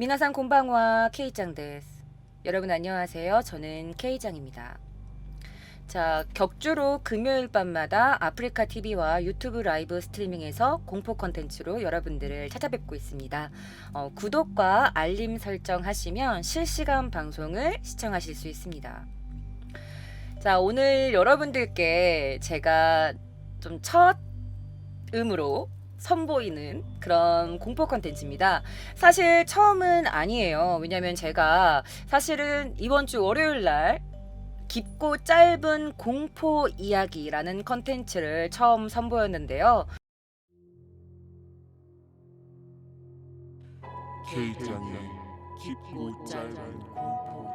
미나상 곤방와 K짱 데스. 여러분 안녕하세요. 저는 K짱입니다. 자, 격주로 금요일 밤마다 아프리카 TV와 유튜브 라이브 스트리밍에서 공포 컨텐츠로 여러분들을 찾아뵙고 있습니다. 어, 구독과 알림 설정 하시면 실시간 방송을 시청하실 수 있습니다. 자, 오늘 여러분들께 제가 좀 첫 음으로 선보이는 그런 공포 컨텐츠입니다. 사실 처음은 아니에요. 왜냐면 제가 사실은 이번 주 월요일 날 깊고 짧은 공포 이야기라는 컨텐츠를 처음 선보였는데요. K장의 깊고 짧은 공포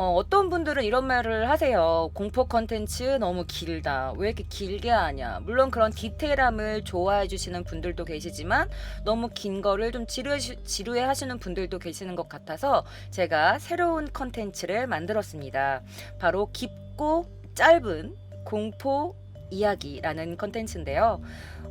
어, 어떤 분들은 이런 말을 하세요. 공포 컨텐츠 너무 길다. 왜 이렇게 길게 하냐. 물론 그런 디테일함을 좋아해 주시는 분들도 계시지만 너무 긴 거를 좀 지루해, 지루해 하시는 분들도 계시는 것 같아서 제가 새로운 컨텐츠를 만들었습니다. 바로 깊고 짧은 공포 이야기라는 컨텐츠인데요.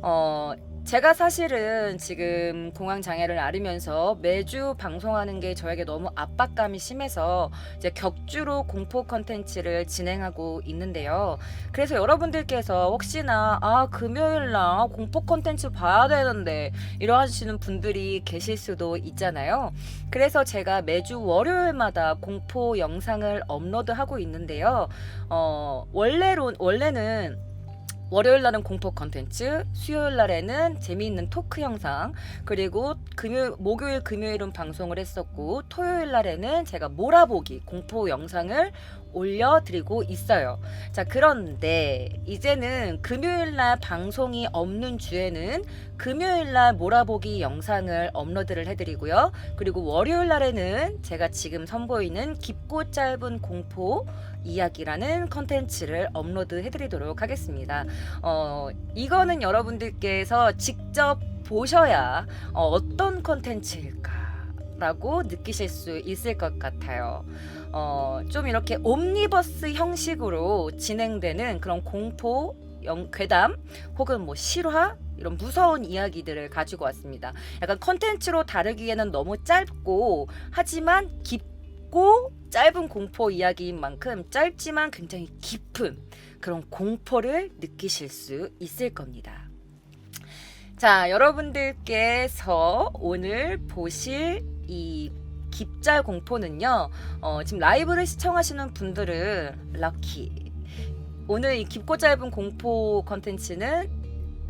어, 제가 사실은 지금 공황 장애를 앓으면서 매주 방송하는 게 저에게 너무 압박감이 심해서 이제 격주로 공포 컨텐츠를 진행하고 있는데요. 그래서 여러분들께서 혹시나 아 금요일 날 공포 컨텐츠 봐야 되는데 이러하시는 분들이 계실 수도 있잖아요. 그래서 제가 매주 월요일마다 공포 영상을 업로드하고 있는데요. 어 원래로 원래는 월요일 날은 공포 컨텐츠, 수요일 날에는 재미있는 토크 영상, 그리고 금요 목요일 금요일은 방송을 했었고 토요일 날에는 제가 몰아보기 공포 영상을 올려드리고 있어요. 자 그런데 이제는 금요일 날 방송이 없는 주에는 금요일 날 몰아보기 영상을 업로드를 해드리고요. 그리고 월요일 날에는 제가 지금 선보이는 깊고 짧은 공포 이야기라는 컨텐츠를 업로드 해드리도록 하겠습니다. 어, 이거는 여러분들께서 직접 보셔야 어, 어떤 컨텐츠일까라고 느끼실 수 있을 것 같아요. 어, 좀 이렇게 옴니버스 형식으로 진행되는 그런 공포 영, 괴담 혹은 뭐 실화 이런 무서운 이야기들을 가지고 왔습니다. 약간 컨텐츠로 다루기에는 너무 짧고 하지만 깊 고 짧은 공포 이야기인 만큼 짧지만 굉장히 깊은 그런 공포를 느끼실 수 있을 겁니다. 자, 여러분들께서 오늘 보실 이 깊잘 공포는요, 어, 지금 라이브를 시청하시는 분들은 럭키. 오늘 이 깊고 짧은 공포 컨텐츠는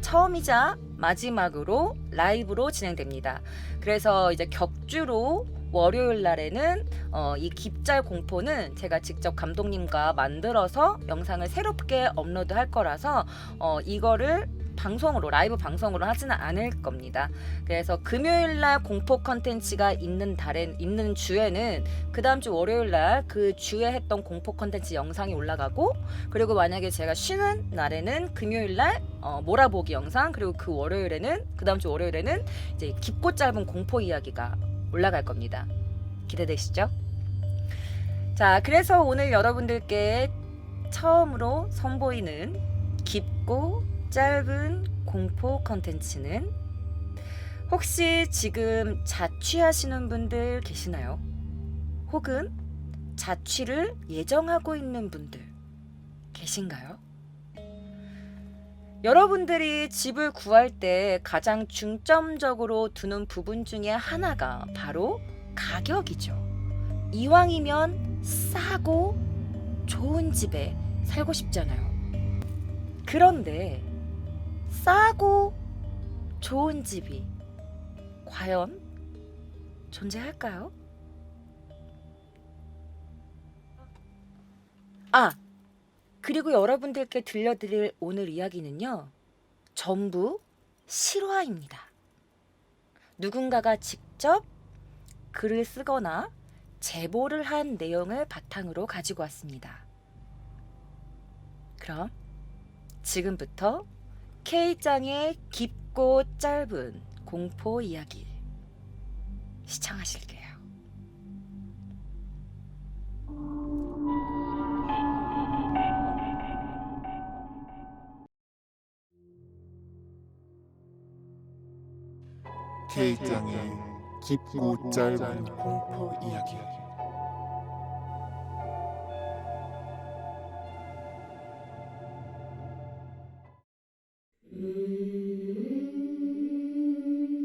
처음이자 마지막으로 라이브로 진행됩니다. 그래서 이제 격주로 월요일 날에는 어, 이 깊잘 공포는 제가 직접 감독님과 만들어서 영상을 새롭게 업로드 할 거라서 어, 이거를 방송으로 라이브 방송으로 하지는 않을 겁니다. 그래서 금요일 날 공포 컨텐츠가 있는 달에 있는 주에는 그 다음 주 월요일 날 그 주에 했던 공포 컨텐츠 영상이 올라가고 그리고 만약에 제가 쉬는 날에는 금요일 날 어, 몰아보기 영상 그리고 그 월요일에는 그 다음 주 월요일에는 이제 깊고 짧은 공포 이야기가 올라갈 겁니다. 기대되시죠? 자, 그래서 오늘 여러분들께 처음으로 선보이는 깊고 짧은 공포 컨텐츠는 혹시 지금 자취하시는 분들 계시나요? 혹은 자취를 예정하고 있는 분들 계신가요? 여러분들이 집을 구할 때 가장 중점적으로 두는 부분 중에 하나가 바로 가격이죠. 이왕이면 싸고 좋은 집에 살고 싶잖아요. 그런데 싸고 좋은 집이 과연 존재할까요? 아, 그리고 여러분들께 들려드릴 오늘 이야기는요, 전부 실화입니다. 누군가가 직접 글을 쓰거나 제보를 한 내용을 바탕으로 가지고 왔습니다. 그럼 지금부터 K장의 깊고 짧은 공포 이야기 시청하실게요. K장의 깊고 짧은 공포 이야기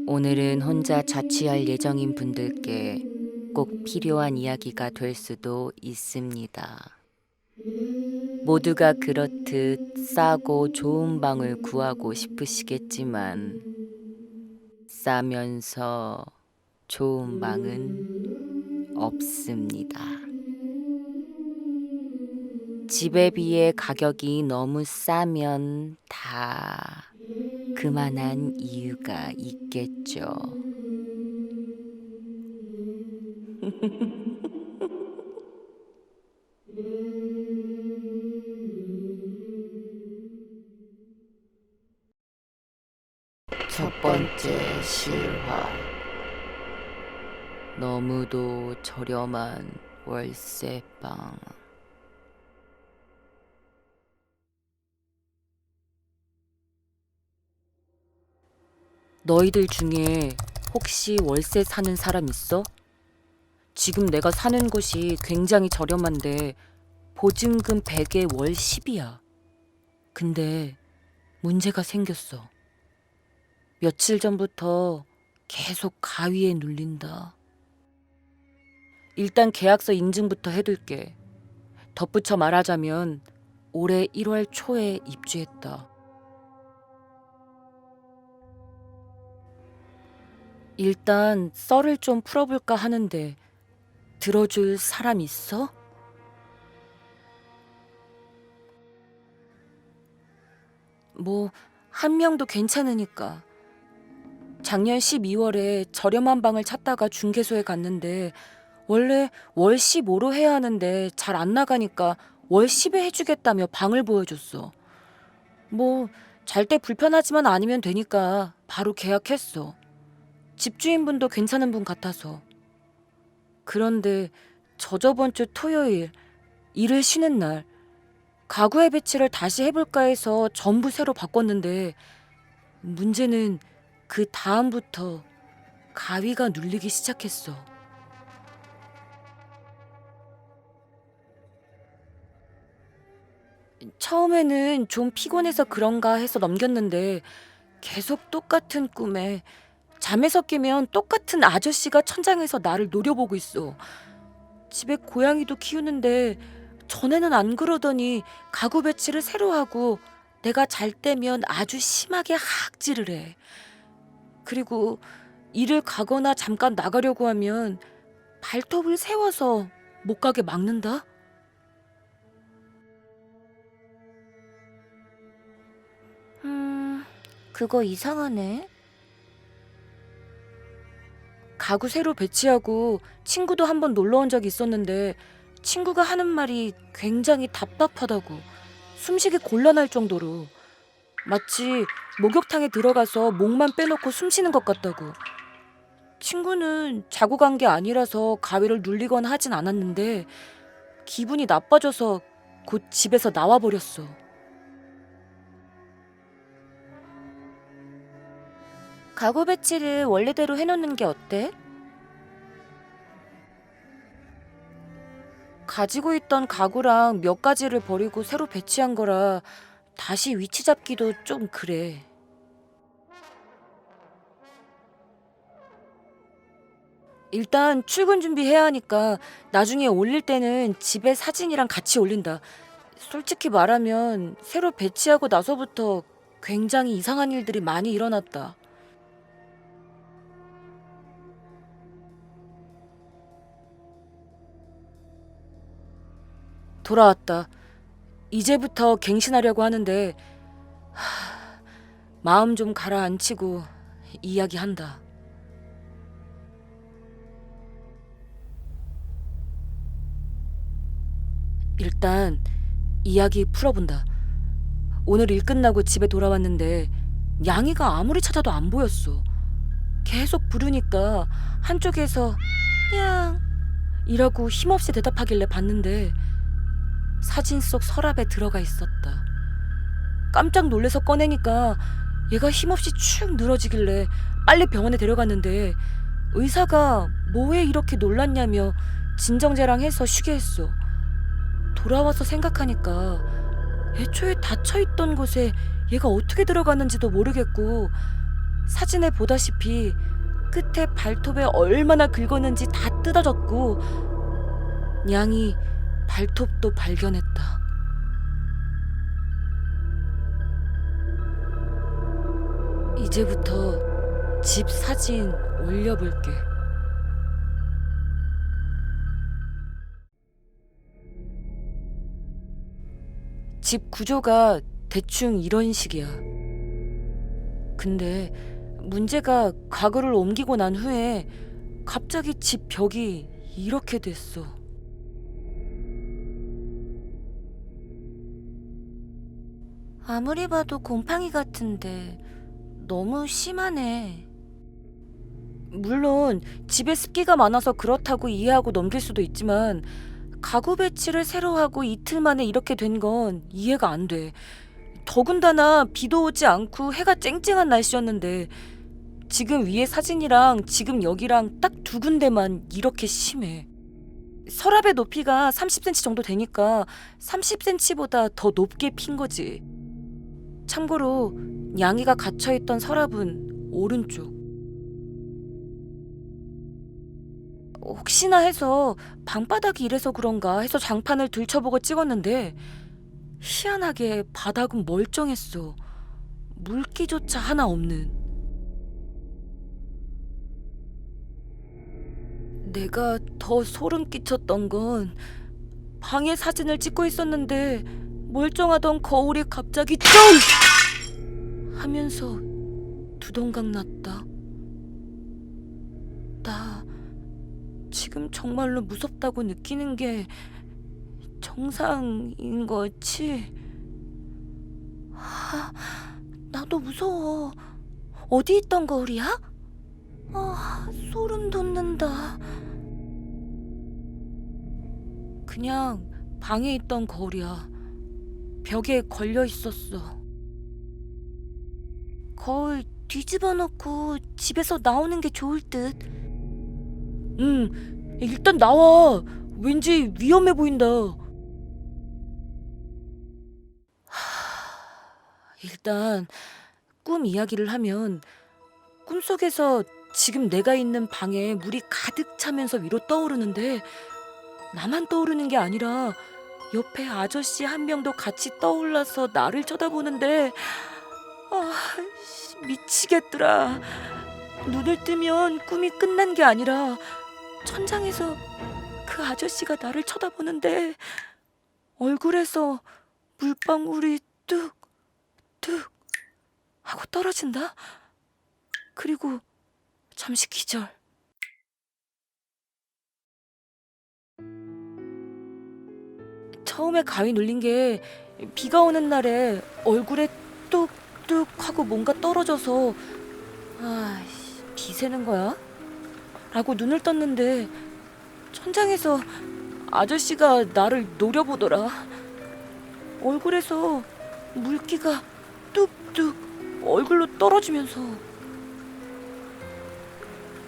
오늘은 혼자 자취할 예정인 분들께 꼭 필요한 이야기가 될 수도 있습니다. 모두가 그렇듯 싸고 좋은 방을 구하고 싶으시겠지만 싸면서 좋은 방은 없습니다. 집에 비해 가격이 너무 싸면 다 그만한 이유가 있겠죠. 실화. 너무도 저렴한 월세방. 너희들 중에 혹시 월세 사는 사람 있어? 지금 내가 사는 곳이 굉장히 저렴한데 보증금 100에 월 10이야. 근데 문제가 생겼어. 며칠 전부터 계속 가위에 눌린다. 일단 계약서 인증부터 해둘게. 덧붙여 말하자면 올해 1월 초에 입주했다. 일단 썰을 좀 풀어볼까 하는데 들어줄 사람 있어? 뭐 한 명도 괜찮으니까. 작년 12월에 저렴한 방을 찾다가 중개소에 갔는데 원래 월 15로 해야 하는데 잘 안 나가니까 월 10에 해주겠다며 방을 보여줬어. 뭐 잘 때 불편하지만 아니면 되니까 바로 계약했어. 집주인분도 괜찮은 분 같아서. 그런데 저저번 주 토요일 일을 쉬는 날 가구의 배치를 다시 해볼까 해서 전부 새로 바꿨는데 문제는 그 다음부터 가위가 눌리기 시작했어. 처음에는 좀 피곤해서 그런가 해서 넘겼는데 계속 똑같은 꿈에 잠에서 깨면 똑같은 아저씨가 천장에서 나를 노려보고 있어. 집에 고양이도 키우는데 전에는 안 그러더니 가구 배치를 새로 하고 내가 잘 때면 아주 심하게 하악질을 해. 그리고 일을 가거나 잠깐 나가려고 하면 발톱을 세워서 못 가게 막는다? 음, 그거 이상하네. 가구 새로 배치하고 친구도 한 번 놀러 온 적이 있었는데 친구가 하는 말이 굉장히 답답하다고 숨쉬기 곤란할 정도로 마치 목욕탕에 들어가서 목만 빼놓고 숨 쉬는 것 같다고 친구는 자고 간 게 아니라서 가위를 눌리거나 하진 않았는데 기분이 나빠져서 곧 집에서 나와 버렸어. 가구 배치를 원래대로 해놓는 게 어때? 가지고 있던 가구랑 몇 가지를 버리고 새로 배치한 거라 다시 위치 잡기도 좀 그래. 일단 출근 준비해야 하니까 나중에 올릴 때는 집에 사진이랑 같이 올린다. 솔직히 말하면 새로 배치하고 나서부터 굉장히 이상한 일들이 많이 일어났다. 돌아왔다. 이제부터 갱신하려고 하는데 하, 마음 좀 가라앉히고 이야기한다. 일단 이야기 풀어본다. 오늘 일 끝나고 집에 돌아왔는데 양이가 아무리 찾아도 안 보였어. 계속 부르니까 한쪽에서 냥 이라고 힘없이 대답하길래 봤는데 사진 속 서랍에 들어가 있었다. 깜짝 놀래서 꺼내니까 얘가 힘없이 축 늘어지길래 빨리 병원에 데려갔는데 의사가 뭐에 이렇게 놀랐냐며 진정제랑 해서 쉬게 했어. 돌아와서 생각하니까 애초에 닫혀있던 곳에 얘가 어떻게 들어갔는지도 모르겠고 사진에 보다시피 끝에 발톱에 얼마나 긁었는지 다 뜯어졌고 냥이 발톱도 발견했다. 이제부터 집 사진 올려볼게. 집 구조가 대충 이런 식이야. 근데 문제가 가구를 옮기고 난 후에 갑자기 집 벽이 이렇게 됐어. 아무리 봐도 곰팡이 같은데 너무 심하네. 물론 집에 습기가 많아서 그렇다고 이해하고 넘길 수도 있지만 가구 배치를 새로 하고 이틀 만에 이렇게 된 건 이해가 안 돼. 더군다나 비도 오지 않고 해가 쨍쨍한 날씨였는데 지금 위에 사진이랑 지금 여기랑 딱 두 군데만 이렇게 심해. 서랍의 높이가 30cm 정도 되니까 30cm보다 더 높게 핀 거지. 참고로 양이가 갇혀있던 서랍은 오른쪽. 혹시나 해서 방바닥이 이래서 그런가 해서 장판을 들춰보고 찍었는데 희한하게 바닥은 멀쩡했어. 물기조차 하나 없는. 내가 더 소름 끼쳤던 건 방에 사진을 찍고 있었는데 멀쩡하던 거울이 갑자기 쫑! 하면서 두동강 났다. 나 지금 정말로 무섭다고 느끼는 게 정상인 거지? 아, 나도 무서워. 어디 있던 거울이야? 아, 소름 돋는다. 그냥 방에 있던 거울이야. 벽에 걸려 있었어. 거울 뒤집어 놓고 집에서 나오는 게 좋을 듯. 응, 일단 나와. 왠지 위험해 보인다. 하, 일단 꿈 이야기를 하면 꿈속에서 지금 내가 있는 방에 물이 가득 차면서 위로 떠오르는데 나만 떠오르는 게 아니라 옆에 아저씨 한 명도 같이 떠올라서 나를 쳐다보는데 아 씨, 미치겠더라. 눈을 뜨면 꿈이 끝난 게 아니라 천장에서 그 아저씨가 나를 쳐다보는데 얼굴에서 물방울이 뚝뚝 하고 떨어진다? 그리고 잠시 기절 처음에 가위 눌린 게 비가 오는 날에 얼굴에 뚝뚝 하고 뭔가 떨어져서 아이씨 비 새는 거야? 라고 눈을 떴는데 천장에서 아저씨가 나를 노려보더라 얼굴에서 물기가 뚝뚝 얼굴로 떨어지면서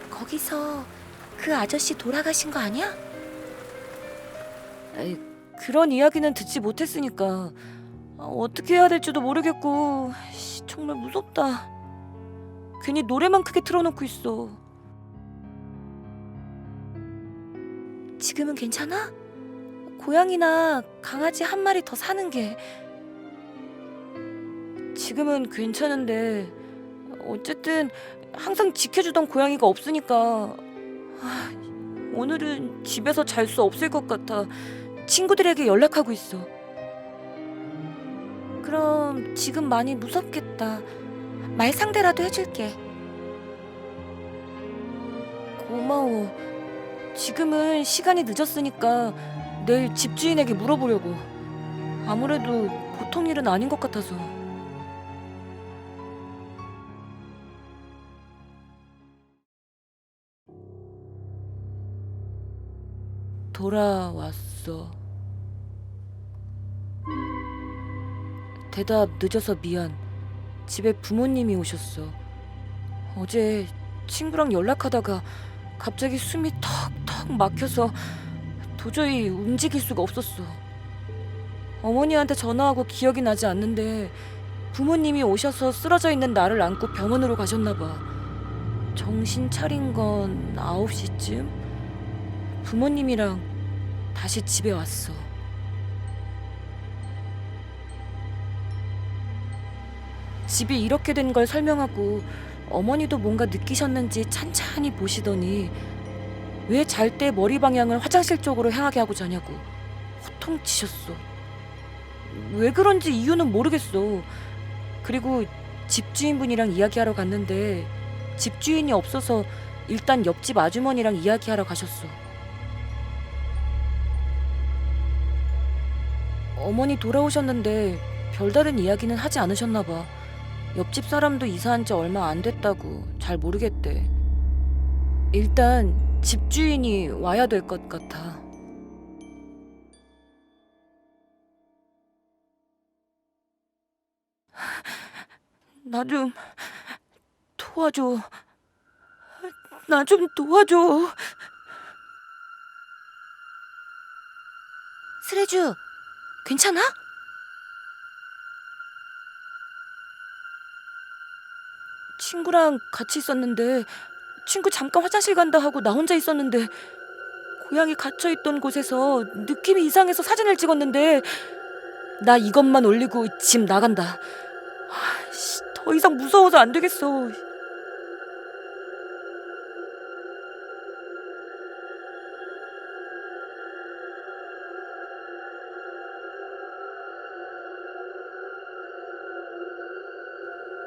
거기서 그 아저씨 돌아가신 거 아니야? 에이, 그런 이야기는 듣지 못했으니까 아, 어떻게 해야 될지도 모르겠고 씨, 정말 무섭다. 괜히 노래만 크게 틀어놓고 있어. 지금은 괜찮아? 고양이나 강아지 한 마리 더 사는 게 지금은 괜찮은데 어쨌든 항상 지켜주던 고양이가 없으니까 아, 오늘은 집에서 잘 수 없을 것 같아. 친구들에게 연락하고 있어. 그럼 지금 많이 무섭겠다. 말 상대라도 해줄게. 고마워. 지금은 시간이 늦었으니까 내일 집주인에게 물어보려고. 아무래도 보통 일은 아닌 것 같아서. 돌아왔어. 대답 늦어서 미안. 집에 부모님이 오셨어. 어제 친구랑 연락하다가 갑자기 숨이 턱턱 막혀서 도저히 움직일 수가 없었어. 어머니한테 전화하고 기억이 나지 않는데 부모님이 오셔서 쓰러져 있는 나를 안고 병원으로 가셨나 봐. 정신 차린 건 9시쯤? 부모님이랑 다시 집에 왔어. 집이 이렇게 된 걸 설명하고 어머니도 뭔가 느끼셨는지 찬찬히 보시더니 왜 잘 때 머리 방향을 화장실 쪽으로 향하게 하고 자냐고 호통치셨어. 왜 그런지 이유는 모르겠어. 그리고 집주인분이랑 이야기하러 갔는데 집주인이 없어서 일단 옆집 아주머니랑 이야기하러 가셨어. 어머니 돌아오셨는데 별다른 이야기는 하지 않으셨나 봐. 옆집 사람도 이사한 지 얼마 안 됐다고 잘 모르겠대. 일단 집주인이 와야 될 것 같아. 나 좀 도와줘. 나 좀 도와줘. 스레주, 괜찮아? 친구랑 같이 있었는데 친구 잠깐 화장실 간다 하고 나 혼자 있었는데 고양이 갇혀 있던 곳에서 느낌이 이상해서 사진을 찍었는데 나 이것만 올리고 집 나간다. 아, 씨, 더 이상 무서워서 안 되겠어.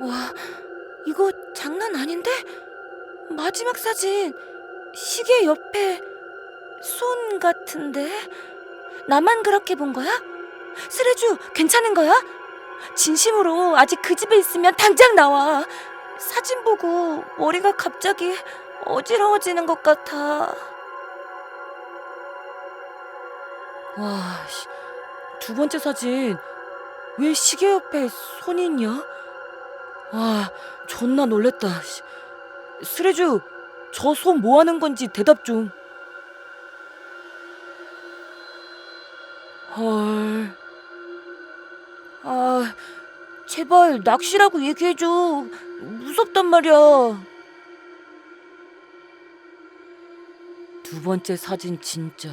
와, 이거 장난 아닌데? 마지막 사진 시계 옆에 손 같은데? 나만 그렇게 본 거야? 쓰레주 괜찮은 거야? 진심으로 아직 그 집에 있으면 당장 나와. 사진 보고 머리가 갑자기 어지러워지는 것 같아. 와, 씨, 두 번째 사진 왜 시계 옆에 손이 있냐? 와, 존나 놀랬다. 씨. 스레주, 저손뭐 하는 건지 대답 좀. 헐. 아, 제발 낚시라고 얘기해줘. 무섭단 말이야. 두 번째 사진 진짜.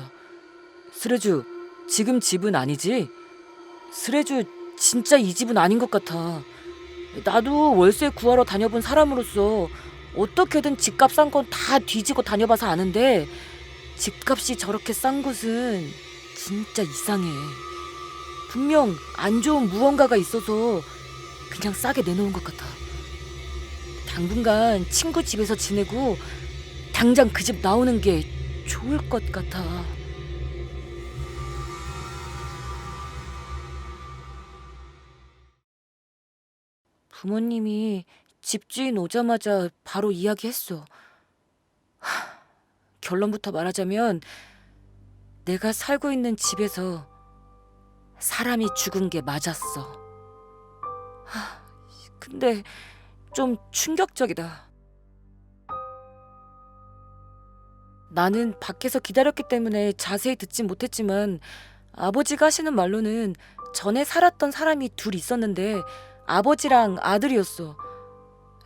스레주, 지금 집은 아니지? 스레주, 진짜 이 집은 아닌 것 같아. 나도 월세 구하러 다녀본 사람으로서 어떻게든 집값 싼 건 다 뒤지고 다녀봐서 아는데 집값이 저렇게 싼 곳은 진짜 이상해. 분명 안 좋은 무언가가 있어서 그냥 싸게 내놓은 것 같아. 당분간 친구 집에서 지내고 당장 그 집 나오는 게 좋을 것 같아. 부모님이 집주인 오자마자 바로 이야기했어. 하, 결론부터 말하자면 내가 살고 있는 집에서 사람이 죽은 게 맞았어. 하, 근데 좀 충격적이다. 나는 밖에서 기다렸기 때문에 자세히 듣진 못했지만 아버지가 하시는 말로는 전에 살았던 사람이 둘 있었는데 아버지랑 아들이었어.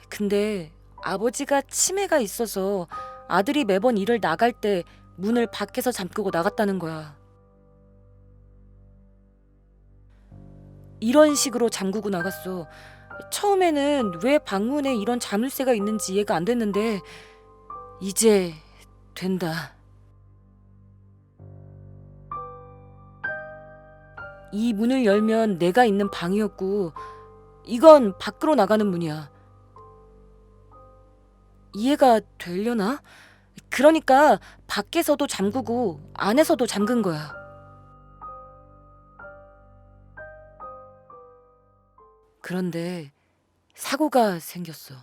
근데 아버지가 치매가 있어서 아들이 매번 일을 나갈 때 문을 밖에서 잠그고 나갔다는 거야. 이런 식으로 잠그고 나갔어. 처음에는 왜 방문에 이런 자물쇠가 있는지 이해가 안 됐는데 이제 된다. 이 문을 열면 내가 있는 방이었고 이건 밖으로 나가는 문이야. 이해가 되려나? 그러니까 밖에서도 잠그고 안에서도 잠근 거야. 그런데 사고가 생겼어.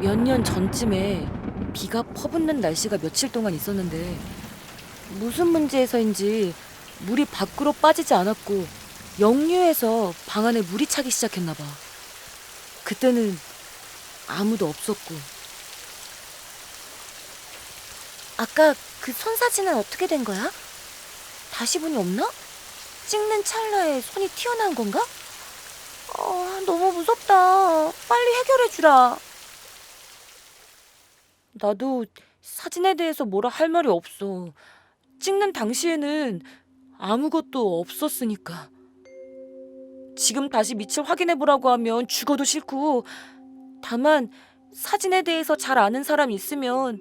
몇 년 전쯤에 비가 퍼붓는 날씨가 며칠 동안 있었는데 무슨 문제에서인지 물이 밖으로 빠지지 않았고 역류해서 방 안에 물이 차기 시작했나 봐. 그때는 아무도 없었고. 아까 그 손 사진은 어떻게 된 거야? 다시 보니 없나? 찍는 찰나에 손이 튀어나온 건가? 어, 너무 무섭다. 빨리 해결해 주라. 나도 사진에 대해서 뭐라 할 말이 없어. 찍는 당시에는 아무것도 없었으니까. 지금 다시 밑을 확인해 보라고 하면 죽어도 싫고, 다만 사진에 대해서 잘 아는 사람 있으면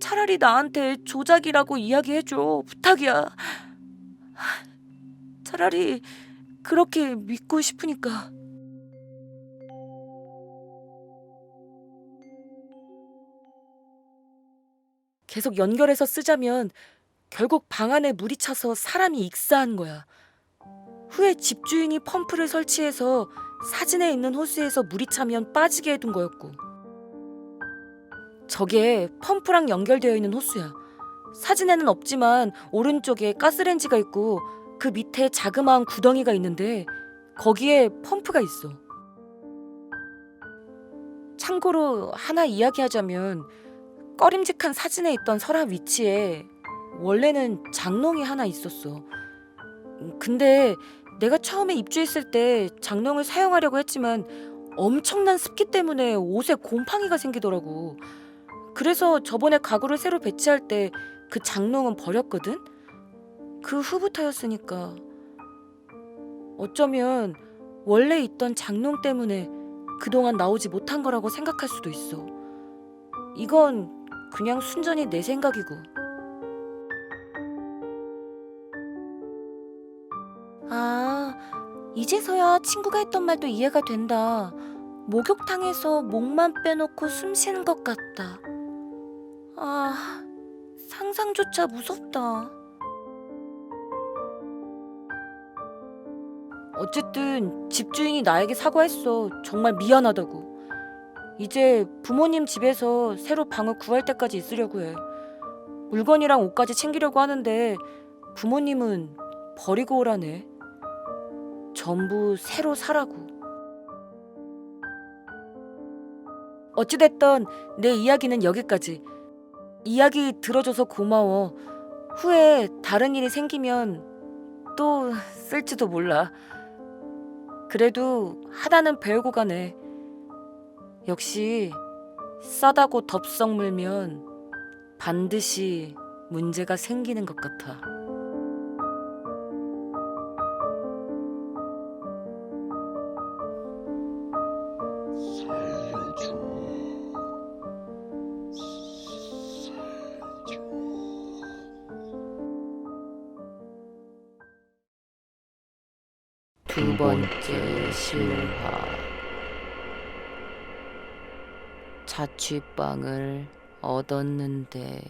차라리 나한테 조작이라고 이야기해줘. 부탁이야. 차라리 그렇게 믿고 싶으니까. 계속 연결해서 쓰자면 결국 방 안에 물이 차서 사람이 익사한 거야. 후에 집주인이 펌프를 설치해서 사진에 있는 호스에서 물이 차면 빠지게 해둔 거였고. 저게 펌프랑 연결되어 있는 호스야. 사진에는 없지만 오른쪽에 가스렌지가 있고 그 밑에 자그마한 구덩이가 있는데 거기에 펌프가 있어. 참고로 하나 이야기하자면 꺼림직한 사진에 있던 서랍 위치에 원래는 장롱이 하나 있었어. 음, 근데 내가 처음에 입주했을 때 장롱을 사용하려고 했지만 엄청난 습기 때문에 옷에 곰팡이가 생기더라고. 그래서 저번에 가구를 새로 배치할 때 그 장롱은 버렸거든? 그 후부터였으니까. 어쩌면 원래 있던 장롱 때문에 그동안 나오지 못한 거라고 생각할 수도 있어. 이건 그냥 순전히 내 생각이고. 아, 이제서야 친구가 했던 말도 이해가 된다. 목욕탕에서 목만 빼놓고 숨 쉬는 것 같다. 아, 상상조차 무섭다. 어쨌든 집주인이 나에게 사과했어. 정말 미안하다고. 이제 부모님 집에서 새로 방을 구할 때까지 있으려고 해. 물건이랑 옷까지 챙기려고 하는데 부모님은 버리고 오라네. 전부 새로 사라고. 어찌됐던 내 이야기는 여기까지. 이야기 들어줘서 고마워. 후에 다른 일이 생기면 또 쓸지도 몰라. 그래도 하나는 배우고 가네. 역시 싸다고 덥석 물면 반드시 문제가 생기는 것 같아. 두 번째 실화. 자취방을 얻었는데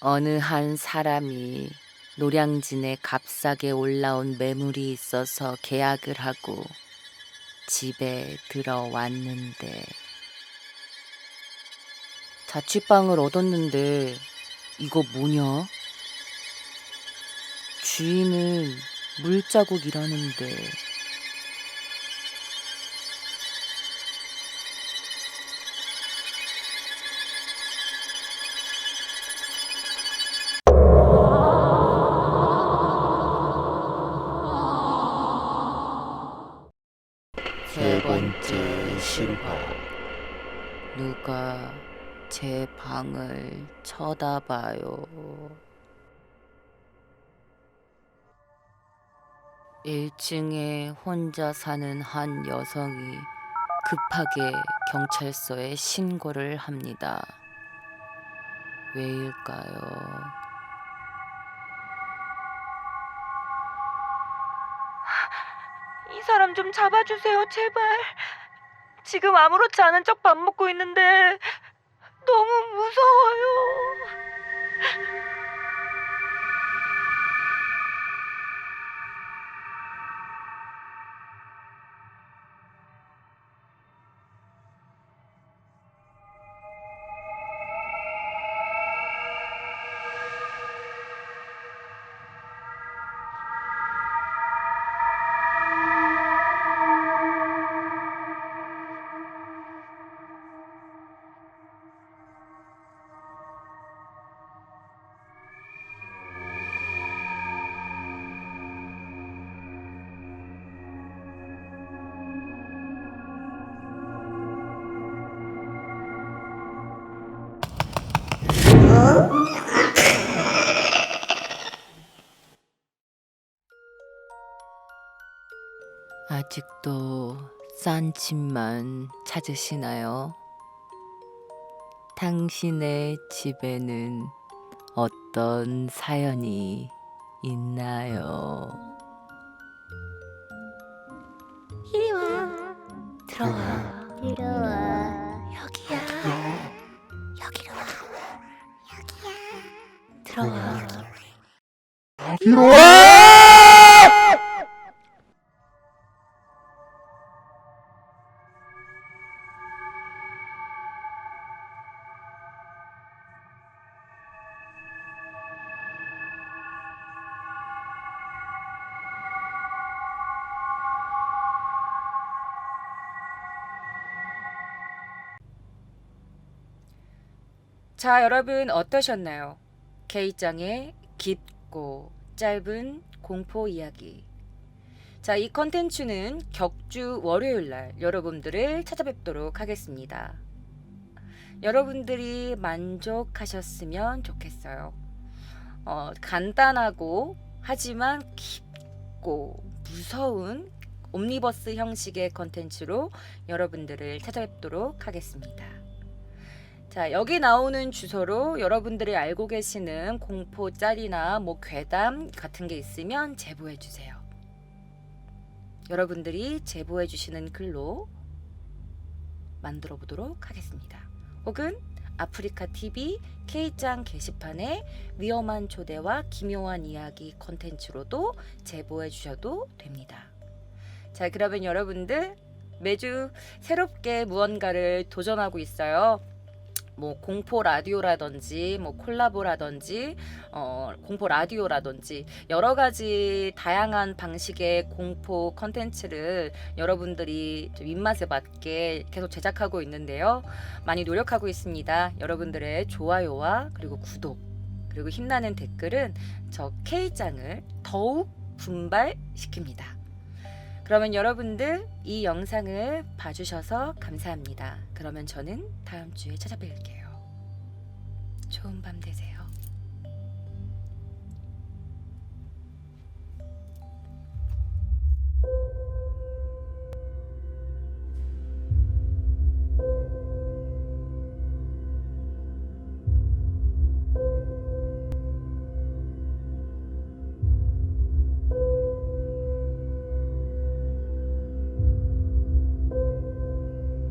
어느 한 사람이 노량진에 값싸게 올라온 매물이 있어서 계약을 하고 집에 들어왔는데 자취방을 얻었는데 이거 뭐냐? 주인은 물자국이라는데 쳐다봐요. 1층에 혼자 사는 한 여성이 급하게 경찰서에 신고를 합니다. 왜일까요? 이 사람 좀 잡아주세요, 제발. 지금 아무렇지 않은 척 밥 먹고 있는데 너무 무서워요. 싼 집만 찾으시나요? 당신의 집에는 어떤 사연이 있나요? 이리 와. 들어와. 들어와. 여기야. 여기로 와. 여기야. 들어와. 이리 와! 자, 여러분 어떠셨나요? K장의 깊고 짧은 공포 이야기. 자, 이 컨텐츠는 격주 월요일 날 여러분들을 찾아뵙도록 하겠습니다. 여러분들이 만족하셨으면 좋겠어요. 어, 간단하고 하지만 깊고 무서운 옴니버스 형식의 컨텐츠로 여러분들을 찾아뵙도록 하겠습니다. 자, 여기 나오는 주소로 여러분들이 알고 계시는 공포 짤이나 뭐 괴담 같은 게 있으면 제보해 주세요. 여러분들이 제보해 주시는 글로 만들어 보도록 하겠습니다. 혹은 아프리카 TV K짱 게시판에 위험한 초대와 기묘한 이야기 컨텐츠로도 제보해 주셔도 됩니다. 자, 그러면 여러분들 매주 새롭게 무언가를 도전하고 있어요. 뭐 공포 라디오라든지 뭐 콜라보라든지 어, 공포 라디오라든지 여러 가지 다양한 방식의 공포 컨텐츠를 여러분들이 좀 입맛에 맞게 계속 제작하고 있는데요. 많이 노력하고 있습니다. 여러분들의 좋아요와 그리고 구독 그리고 힘나는 댓글은 저 K장을 더욱 분발시킵니다. 그러면 여러분들 이 영상을 봐주셔서 감사합니다. 그러면 저는 다음 주에 찾아뵐게요. 좋은 밤 되세요.